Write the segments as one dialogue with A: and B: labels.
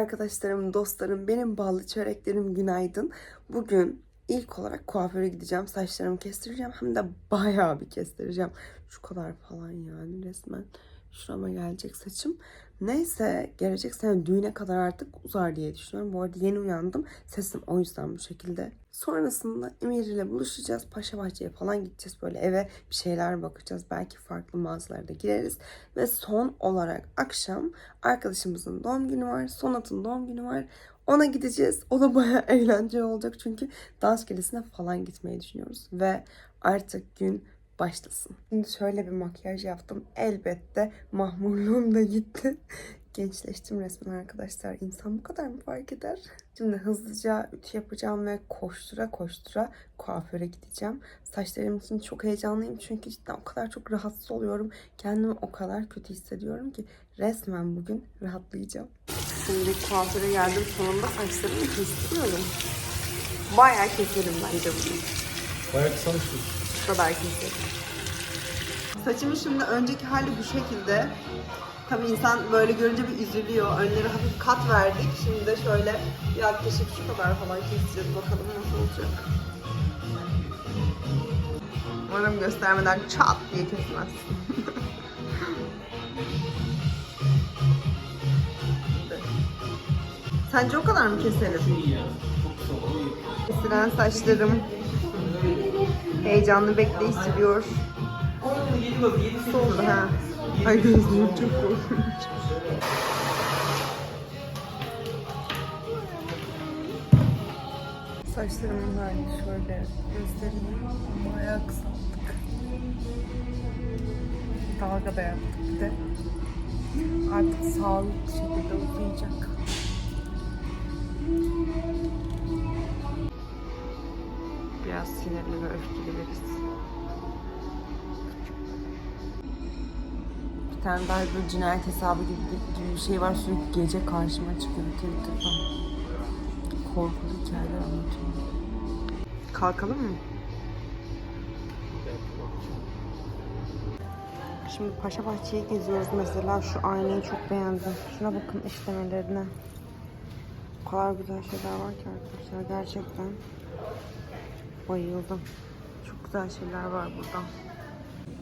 A: Arkadaşlarım, dostlarım, benim ballı çöreklerim günaydın. Bugün ilk olarak kuaföre gideceğim. Saçlarımı kestireceğim. Hem de bayağı bir kestireceğim. Şu kadar falan yani resmen. Şurama gelecek saçım. Neyse gelecek sene düğüne kadar artık uzar diye düşünüyorum. Bu arada yeni uyandım. Sesim o yüzden bu şekilde. Sonrasında Emir ile buluşacağız. Paşa Bahçe'ye falan gideceğiz. Böyle eve bir şeyler bakacağız. Belki farklı mağazalara da gireriz. Ve son olarak akşam arkadaşımızın doğum günü var. Sonat'ın doğum günü var. Ona gideceğiz. O da bayağı eğlenceli olacak. Çünkü dans kilisine falan gitmeyi düşünüyoruz. Ve artık gün başlasın. Şimdi şöyle bir makyaj yaptım. Elbette mahmurluğum da gitti. Gençleştim resmen arkadaşlar. İnsan bu kadar mı fark eder? Şimdi hızlıca ütü yapacağım ve koştura koştura kuaföre gideceğim. Saçlarım için çok heyecanlıyım çünkü cidden o kadar çok rahatsız oluyorum. Kendimi o kadar kötü hissediyorum ki resmen bugün rahatlayacağım. Şimdi kuaföre geldim sonunda saçlarımı kestiriyorum. Bayağı keserim bence bugün.
B: Bayağı kısamış bu.
A: Kadar keserim. Saçımın şimdi önceki hali bu şekilde. Tabii insan böyle görünce bir üzülüyor. Önleri hafif kat verdik. Şimdi de şöyle yaklaşık şu kadar falan keseceğiz. Bakalım nasıl olacak. Umarım göstermeden çat diye kesmez. Sence o kadar mı keselim? Kesilen saçlarım heyecanlı bekleyiş sürüyor.
B: Oğlum yedi bak yedi sekiz.
A: Oldu ha. Ay gözlerim çok korkunç. Saçlarımın halini şöyle göstereyim. Bayağı kısalttık. Dalga da yaptık bir de. Artık sağlıklı şekilde uzayacak. Biraz sinirli ve öfkeli birisi. Bir tane daha bir cinayet hesabı gibi, gibi bir şey var. Sürekli gece karşıma çıkıyor Twitter'dan. Korkulu hikayeler anlatıyor. Kalkalım mı? Şimdi Paşa Bahçe'yi geziyoruz mesela. Şu aynayı çok beğendim. Şuna bakın işlemelerine. O kadar güzel şeyler var ki arkadaşlar. Gerçekten bayıldım. Çok güzel şeyler var burada.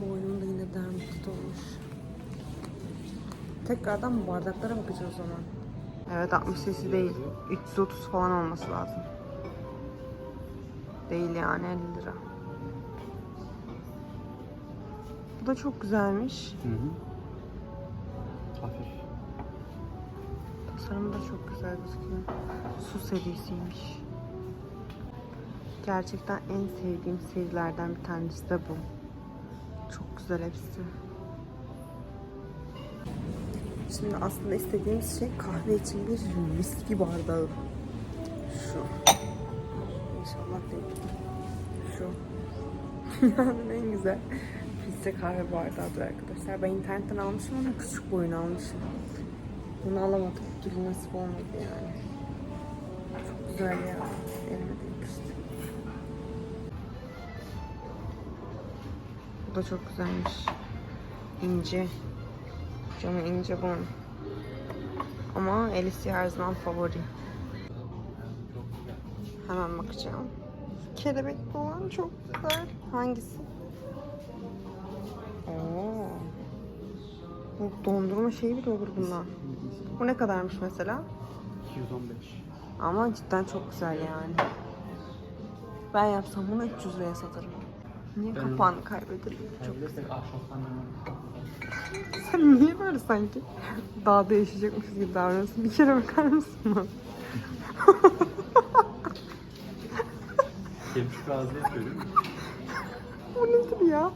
A: Boynum da yine dermatit olmuş. Tekrardan bardaklara bakacağız o zaman. Evet 60 cc değil. 330 falan olması lazım. Değil yani 50 lira. Bu da çok güzelmiş.
B: Hı hı. Hafif.
A: Tasarımı da çok güzel gözüküyor. Su serisiymiş. Gerçekten en sevdiğim serilerden bir tanesi de bu. Çok güzel hepsi. Şimdi aslında istediğimiz şey kahve için bir viski bardağı. Şu. İnşallah değil. Şu. Dünyanın en güzel filtre kahve bardağıdır arkadaşlar. Ben internetten almışım ama küçük boyunu almışım. Bunu alamadım. Türlü nasip olmadı yani. Çok güzel ya. Da çok güzelmiş. İnce. Camı ince bunun. Ama Elisi her zaman favori. Hemen bakacağım. Kelebekli olan çok güzel. Hangisi? Oo. Bu dondurma şeyi bile olur bundan. Bu ne kadarmış mesela?
B: 215.
A: Ama cidden çok güzel yani. Ben yapsam bunu 300 liraya satarım. Niye kapağını kaybedelim? Çok
B: Kaybedersek ahşaptan
A: Sen niye böyle sanki dağda yaşayacakmışız gibi davranıyorsun? Bir kere bakar mısın bana?
B: Kemik ağzı yapıyor değil mi?
A: Bu nedir ya?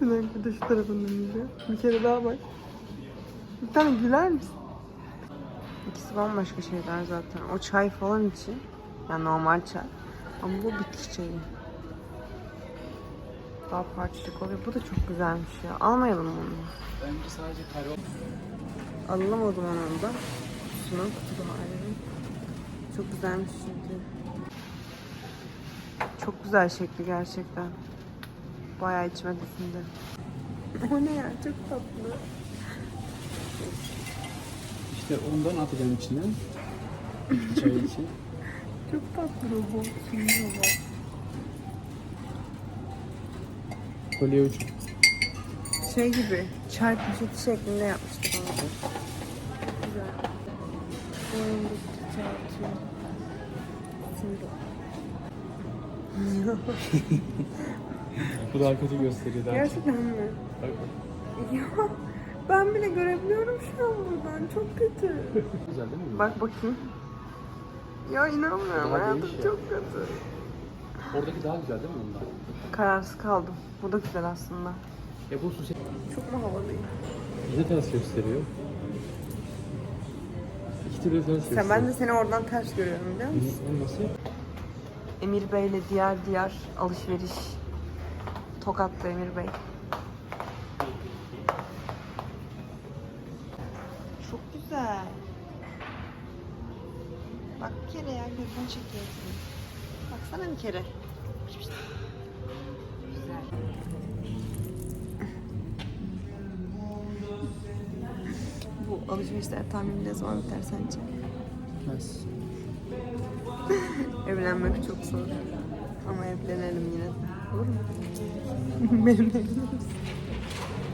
A: Bir dakika de şu tarafından izliyor. Bir kere daha bak. Bir tane güler misin? İkisi bambaşka şeyler zaten. O çay falan için. Yani normal çay. Ama bu bitki çayı. Daha parçacık oluyor. Bu da çok güzelmiş ya. Almayalım bunu.
B: Bence sadece
A: o zaman onu da. Şunun kutu halini. Çok güzelmiş çünkü. Çok güzel şekli gerçekten. Bayağı içime düşündü. o ne ya? Çok tatlı.
B: İşte ondan atacağım içine. Çay için.
A: Çok tatlı robot. Şimdi robot.
B: Kolye ucu.
A: Şey gibi çay poşeti şeklinde yapmıştık onu. Güzel. Şimdi.
B: Bu daha kötü gösteriyor daha.
A: Gerçekten mi?
B: Bak bak.
A: Ya ben bile görebiliyorum şu an buradan. Çok kötü.
B: Güzel değil mi?
A: Bak bakayım. Ya inanmıyorum
B: Daha
A: hayatım
B: değişik ya.
A: çok kötü.
B: Oradaki daha güzel değil mi ondan?
A: Kararsız kaldım. Bu da güzel aslında.
B: E bu su
A: Çok mu havalıyım?
B: bize ters gösteriyor. İki türlü ters gösteriyor.
A: Sen ben de seni oradan ters görüyorum biliyor musun?
B: Nasıl?
A: Emir Bey'le diğer diğer alışveriş. Tokat'ta Emir Bey. Çok güzel. Bak bir kere ya gözünü çekiyorsun. Baksana bir kere. Alışverişler tahmin ne zaman biter sence?
B: Ters.
A: Evlenmek çok zor. Ama evlenelim yine. de. Olur mu? Benimle?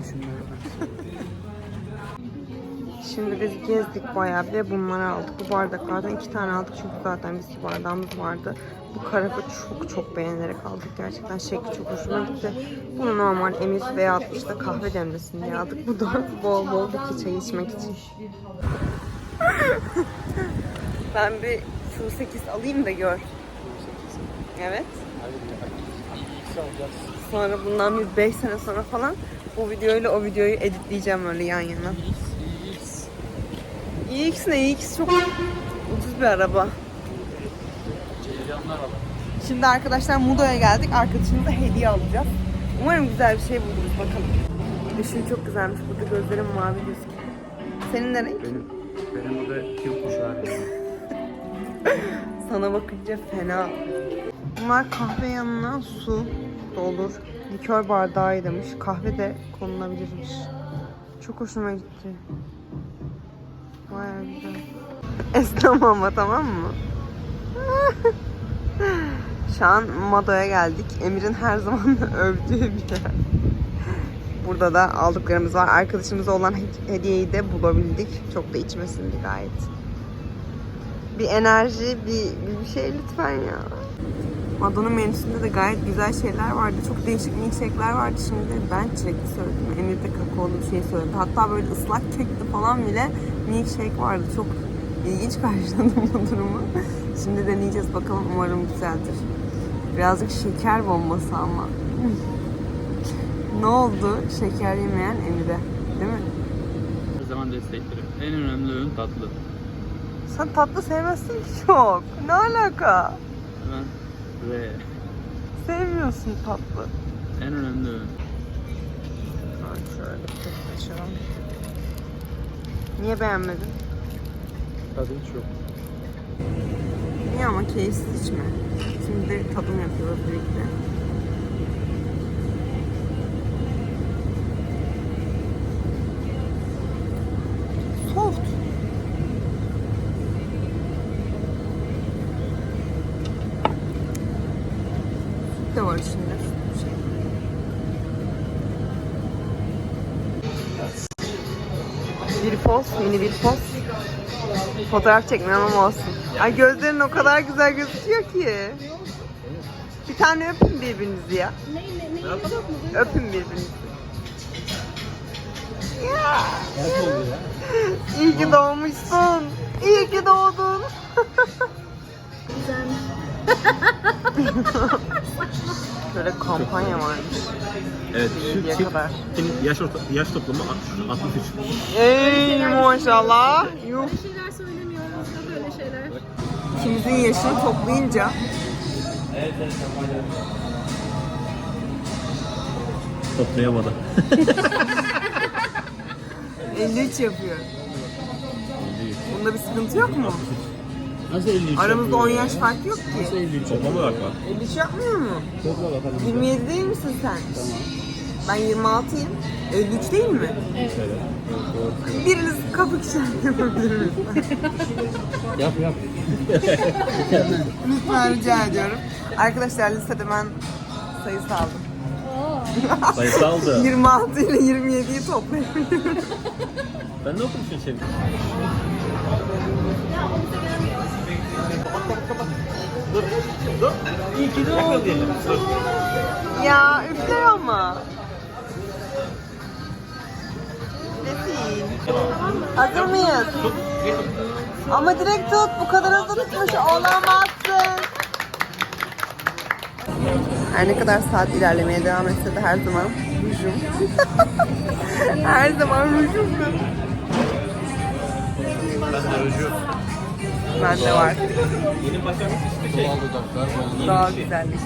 B: Düşünmeye bak.
A: Şimdi biz gezdik bayağı bir bunları aldık. Bu bardaklardan iki tane aldık çünkü zaten viski bardağımız vardı. Bu karafı çok çok beğenerek aldık. Gerçekten şekli çok hoşuma gitti. Bunu normal emir veya 60'da kahve demlesin diye aldık. Bu da bol bol bitki çayı içmek için. ben bir şu 8 alayım da gör. Evet. Sonra bundan bir 5 sene sonra falan bu videoyla o videoyu editleyeceğim öyle yan yana.
B: X, X.
A: iX ne? iX çok ucuz bir araba. Şimdi arkadaşlar Mudo'ya geldik. Arkadaşımıza hediye alacağız. Umarım güzel bir şey buluruz bakalım. Işığı çok güzelmiş. Burada gözlerim mavi gözüküyor. Senin ne renk?
B: Benim, benim burada yok kuşağı.
A: Sana bakınca fena. Bunlar kahve yanına su da olur. Likör bardağıymış. Kahve de konulabilirmiş. Çok hoşuma gitti. Baya güzel. Esnama ama tamam mı? Şu an Mado'ya geldik. Emir'in her zaman övdüğü bir yer. Burada da aldıklarımız var. Arkadaşımıza olan he- hediyeyi de bulabildik. Çok da içmesindi gayet. Bir enerji, bir, bir, bir şey lütfen ya. Mado'nun menüsünde de gayet güzel şeyler vardı. Çok değişik milkshake'ler vardı. Şimdi ben çilekli söyledim. Emir de kakaolu bir şey söyledi. Hatta böyle ıslak kekli falan bile milkshake vardı. Çok ilginç karşıladım bu durumu. Şimdi deneyeceğiz bakalım. Umarım güzeldir. Birazcık şeker bombası ama. ne oldu? Şeker yemeyen Emir'e. Değil mi?
B: Her zaman destekleri. En önemli öğün tatlı.
A: Sen tatlı sevmezsin ki çok. Ne alaka?
B: Hemen R.
A: Sevmiyorsun tatlı.
B: En önemli öğün.
A: Şöyle açalım. Niye beğenmedin?
B: Tadı hiç yok.
A: Niye ama keyifsiz içme. Şimdi tadım yapıyoruz birlikte. Soft. Süt de var içinde. Şey. Bir poz, mini bir poz. Fotoğraf çekmem ama olsun. Ay gözlerin o kadar güzel gözüküyor ki. Bir tane öpün birbirinizi ya. Öpün birbirinizi. Ya, iyi ki doğmuşsun. İyi ki doğdun. Böyle kampanya varmış.
C: Evet,
A: kadar.
C: çiftin yaş, orta, yaş toplamı 63.
A: Ey maşallah. Yuh.
D: Şeyler söylemiyoruz da böyle şeyler.
A: İkimizin yaşını toplayınca
C: Toplayamadı.
A: 53 yapıyor. Bunda bir sıkıntı yok mu?
C: Nasıl 53
A: Aramızda 10
C: yapıyor
A: yaş
C: ya?
A: fark yok ki.
C: Nasıl 53 Toplama bak bak.
A: 53 yapmıyor mu?
C: Topla bakalım.
A: 27 değil misin sen? Ben 26'yım. 53 değil mi?
C: Şöyle.
A: Biriniz kapı işareti yapabilir mi?
B: Yap yap.
A: Lütfen rica ediyorum. Arkadaşlar listede ben sayısı aldım.
C: Sayısaldı.
A: 26 ile 27'yi toplayabilirim.
C: Ben ne okumuşum seni? Dur, dur. İyi ki de diyelim. Dur.
A: ya üfler ama. Metin. Hazır mıyız? Ama direkt tut. Bu kadar hızlı tutmuş olamazsın. Her ne kadar saat ilerlemeye devam etse de her zaman rujum. her zaman rujumdu.
C: Ben de Roju.
A: Bende var.
C: Yeni başlangıç işte şey.
B: Doğal dudaklar.
A: Daha güzellik.